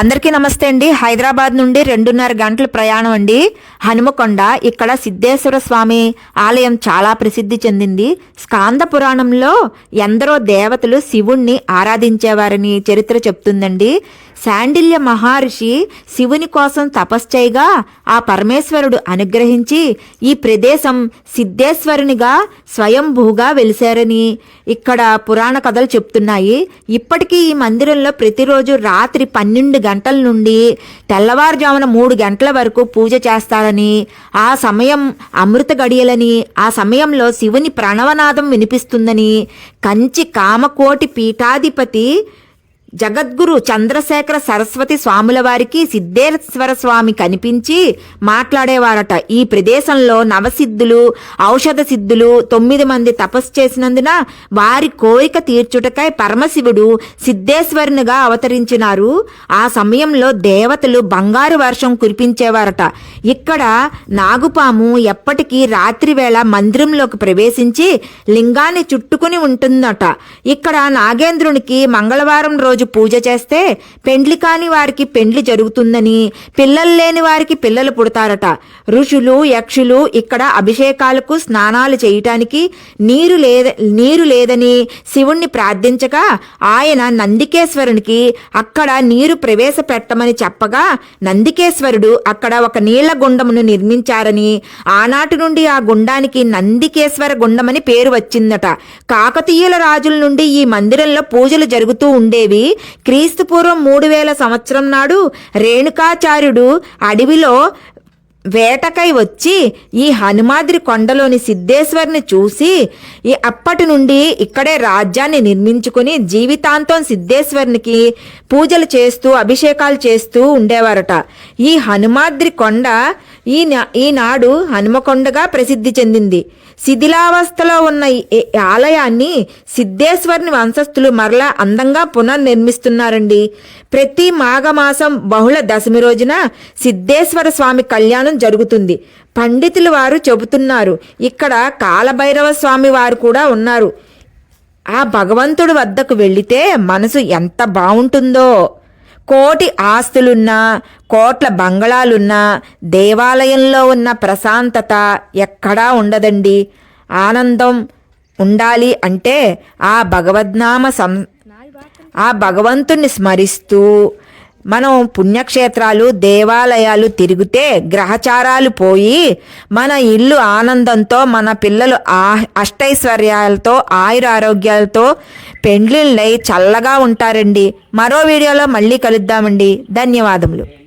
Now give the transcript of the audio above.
అందరికీ నమస్తే అండి. హైదరాబాద్ నుండి రెండున్నర గంటల ప్రయాణం అండి. హనుమకొండ ఇక్కడ సిద్ధేశ్వర స్వామి ఆలయం చాలా ప్రసిద్ధి చెందింది. స్కాంద పురాణంలో ఎందరో దేవతలు శివుణ్ణి ఆరాధించేవారని చరిత్ర చెప్తుందండి. శాండిల్య మహర్షి శివుని కోసం తపశ్చయగా ఆ పరమేశ్వరుడు అనుగ్రహించి ఈ ప్రదేశం సిద్ధేశ్వరునిగా స్వయంభూగా వెలిశారని ఇక్కడ పురాణ కథలు చెప్తున్నాయి. ఇప్పటికీ ఈ మందిరంలో ప్రతిరోజు రాత్రి పన్నెండు గంటల నుండి తెల్లవారుజామున మూడు గంటల వరకు పూజ చేస్తారని ఆ సమయం అమృత గడియలని ఆ సమయంలో శివుని ప్రణవనాదం వినిపిస్తుందని కంచి కామకోటి పీఠాధిపతి జగద్గురు చంద్రశేఖర సరస్వతి స్వాముల వారికి సిద్ధేశ్వర స్వామి కనిపించి మాట్లాడేవారట. ఈ ప్రదేశంలో నవసిద్ధులు ఔషధ సిద్ధులు తొమ్మిది మంది తపస్సు చేసినందున వారి కోరిక తీర్చుటకై పరమశివుడు సిద్ధేశ్వరునిగా అవతరించినారు. ఆ సమయంలో దేవతలు బంగారు వర్షం కురిపించేవారట. ఇక్కడ నాగుపాము ఎప్పటికీ రాత్రివేళ మందిరంలోకి ప్రవేశించి లింగాన్ని చుట్టుకుని ఉంటుందట. ఇక్కడ నాగేంద్రునికి మంగళవారం రోజు పూజ చేస్తే పెండ్లి కాని వారికి పెండ్లి జరుగుతుందని పిల్లలు లేని వారికి పిల్లలు పుడతారట. ఋషులు యక్షులు ఇక్కడ అభిషేకాలకు స్నానాలు చేయటానికి నీరు లేద నీరు లేదని శివుణ్ణి ప్రార్థించగా ఆయన నందికేశ్వరునికి అక్కడ నీరు ప్రవేశపెట్టమని చెప్పగా నందికేశ్వరుడు అక్కడ ఒక నీళ్ళ గుండమును నిర్మించారని ఆనాటి నుండి ఆ గుండానికి నందికేశ్వర గుండమని పేరు వచ్చిందట. కాకతీయుల రాజుల నుండి ఈ మందిరంలో పూజలు జరుగుతూ ఉండేవి క్రీస్తుపూర్వం మూడు వేల సంవత్సరం నాడు రేణుకాచార్యుడు అడవిలో వేటకై వచ్చి ఈ హనుమాద్రి కొండలోని సిద్ధేశ్వరిని చూసి ఈ అప్పటి నుండి ఇక్కడే రాజ్యాన్ని నిర్మించుకుని జీవితాంతం సిద్ధేశ్వరునికి పూజలు చేస్తూ అభిషేకాలు చేస్తూ ఉండేవారట. ఈ హనుమాద్రి కొండ ఈ ఈనాడు హనుమకొండగా ప్రసిద్ధి చెందింది. శిథిలావస్థలో ఉన్న ఈ ఆలయాన్ని సిద్ధేశ్వరుని వంశస్థులు మరలా అందంగా పునర్నిర్మిస్తున్నారండి. ప్రతి మాఘమాసం బహుళ దశమి రోజున సిద్ధేశ్వర స్వామి కళ్యాణం జరుగుతుంది. పండితులు వారు చెబుతున్నారు ఇక్కడ కాలభైరవ స్వామి వారు కూడా ఉన్నారు. ఆ భగవంతుడి వద్దకు వెళితే మనసు ఎంత బాగుంటుందో కోటి ఆస్తులున్నా కోట్ల బంగళాలున్నా దేవాలయంలో ఉన్న ప్రశాంతత ఎక్కడా ఉండదండి. ఆనందం ఉండాలి అంటే ఆ భగవద్నామ సం ఆ భగవంతుణ్ణి స్మరిస్తూ మనం పుణ్యక్షేత్రాలు దేవాలయాలు తిరిగితే గ్రహచారాలు పోయి మన ఇల్లు ఆనందంతో మన పిల్లలు ఆ అష్టైశ్వర్యాలతో ఆయురారోగ్యాలతో పెండ్లిళ్ళై చల్లగా ఉంటారండి. మరో వీడియోలో మళ్ళీ కలుద్దామండి. ధన్యవాదములు.